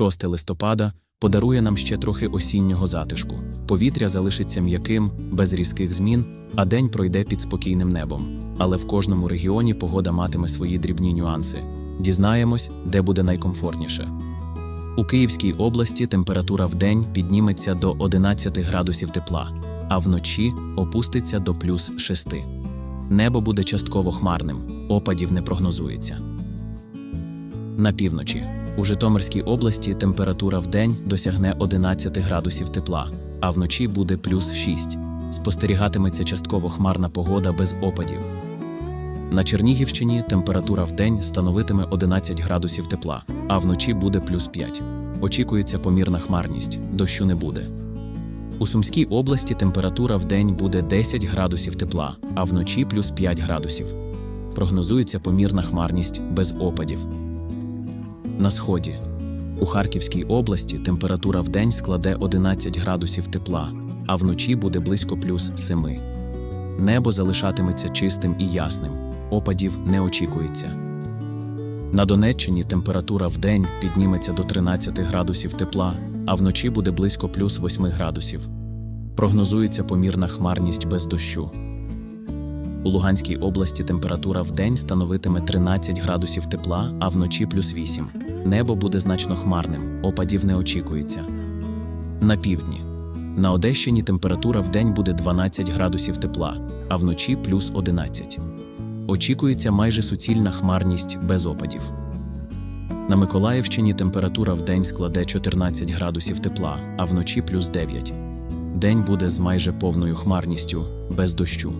6 листопада подарує нам ще трохи осіннього затишку. Повітря залишиться м'яким, без різких змін, а день пройде під спокійним небом. Але в кожному регіоні погода матиме свої дрібні нюанси. Дізнаємось, де буде найкомфортніше. У Київській області температура в день підніметься до 11 градусів тепла, а вночі опуститься до плюс 6. Небо буде частково хмарним, опадів не прогнозується. На півночі. У Житомирській області температура в день досягне 11 градусів тепла, а вночі буде плюс 6. Спостерігатиметься частково хмарна погода без опадів. На Чернігівщині температура в день становитиме 11 градусів тепла, а вночі буде плюс 5. Очікується помірна хмарність, дощу не буде. У Сумській області температура в день буде 10 градусів тепла, а вночі плюс 5 градусів. Прогнозується помірна хмарність без опадів. На сході. У Харківській області температура в день складе 11 градусів тепла, а вночі буде близько плюс 7. Небо залишатиметься чистим і ясним, опадів не очікується. На Донеччині температура в день підніметься до 13 градусів тепла, а вночі буде близько плюс 8 градусів. Прогнозується помірна хмарність без дощу. У Луганській області температура в день становитиме 13 градусів тепла, а вночі плюс 8. Небо буде значно хмарним, опадів не очікується. На півдні. На Одещині температура в день буде 12 градусів тепла, а вночі плюс 11. Очікується майже суцільна хмарність без опадів. На Миколаївщині температура в день складе 14 градусів тепла, а вночі плюс 9. День буде з майже повною хмарністю, без дощу.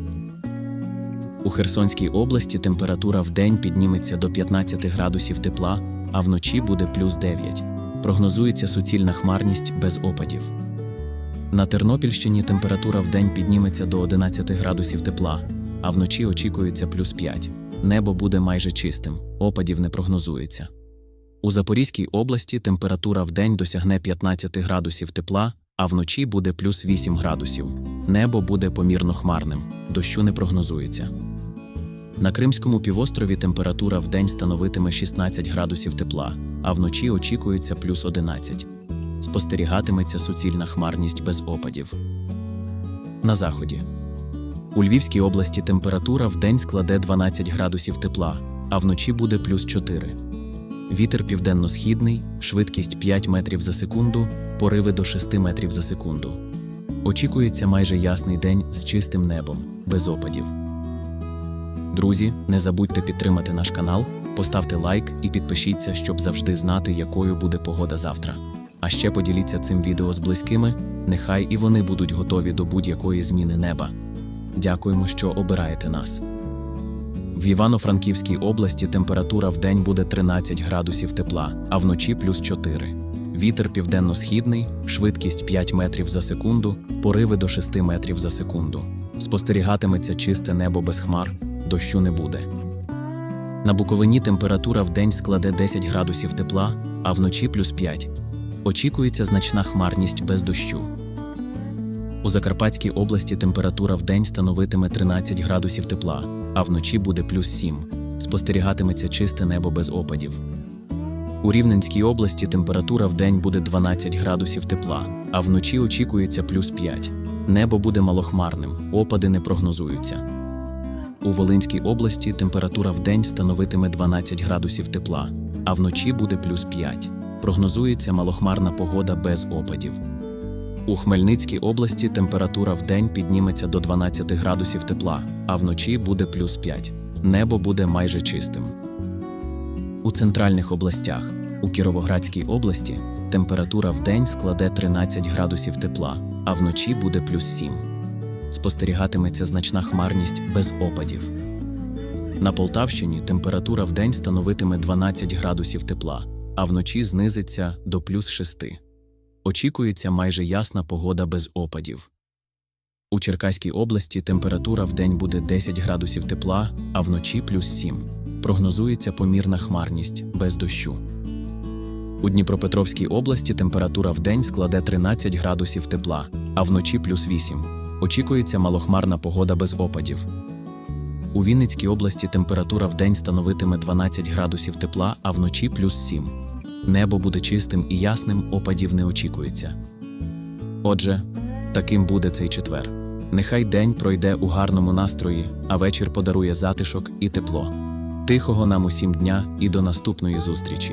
У Херсонській області температура в день підніметься до 15 градусів тепла, а вночі буде плюс 9. Прогнозується суцільна хмарність без опадів. На Тернопільщині температура в день підніметься до 11 градусів тепла, а вночі очікується плюс 5. Небо буде майже чистим, опадів не прогнозується. У Запорізькій області температура в день досягне 15 градусів тепла, а вночі буде плюс 8 градусів. Небо буде помірно хмарним, дощу не прогнозується. На Кримському півострові температура в день становитиме 16 градусів тепла, а вночі очікується плюс 11. Спостерігатиметься суцільна хмарність без опадів. На заході. У Львівській області температура в день складе 12 градусів тепла, а вночі буде плюс 4. Вітер південно-східний, швидкість 5 метрів за секунду, пориви до 6 метрів за секунду. Очікується майже ясний день з чистим небом, без опадів. Друзі, не забудьте підтримати наш канал, поставте лайк і підпишіться, щоб завжди знати, якою буде погода завтра. А ще поділіться цим відео з близькими, нехай і вони будуть готові до будь-якої зміни неба. Дякуємо, що обираєте нас. В Івано-Франківській області температура в день буде 13 градусів тепла, а вночі плюс 4. Вітер південно-східний, швидкість 5 метрів за секунду, пориви до 6 метрів за секунду. Спостерігатиметься чисте небо без хмар, дощу не буде. На Буковині температура в день складе 10 градусів тепла, а вночі плюс 5. Очікується значна хмарність без дощу. У Закарпатській області температура в день становитиме 13 градусів тепла, а вночі буде плюс 7. Спостерігатиметься чисте небо без опадів. У Рівненській області температура в день буде 12 градусів тепла, а вночі очікується плюс 5. Небо буде малохмарним, опади не прогнозуються. У Волинській області температура в день становитиме 12 градусів тепла, а вночі буде плюс 5. Прогнозується малохмарна погода без опадів. У Хмельницькій області температура в день підніметься до 12 градусів тепла, а вночі буде плюс 5. Небо буде майже чистим. У центральних областях у Кіровоградській області температура в день складе 13 градусів тепла, а вночі буде плюс 7. Спостерігатиметься значна хмарність без опадів. На Полтавщині температура в день становитиме 12 градусів тепла, а вночі знизиться до плюс 6. Очікується майже ясна погода без опадів. У Черкаській області температура в день буде 10 градусів тепла, а вночі плюс 7. Прогнозується помірна хмарність без дощу. У Дніпропетровській області температура в день складе 13 градусів тепла, а вночі плюс 8. Очікується малохмарна погода без опадів. У Вінницькій області температура в день становитиме 12 градусів тепла, а вночі плюс 7. Небо буде чистим і ясним, опадів не очікується. Отже, таким буде цей четвер. Нехай день пройде у гарному настрої, а вечір подарує затишок і тепло. Тихого нам усім дня і до наступної зустрічі.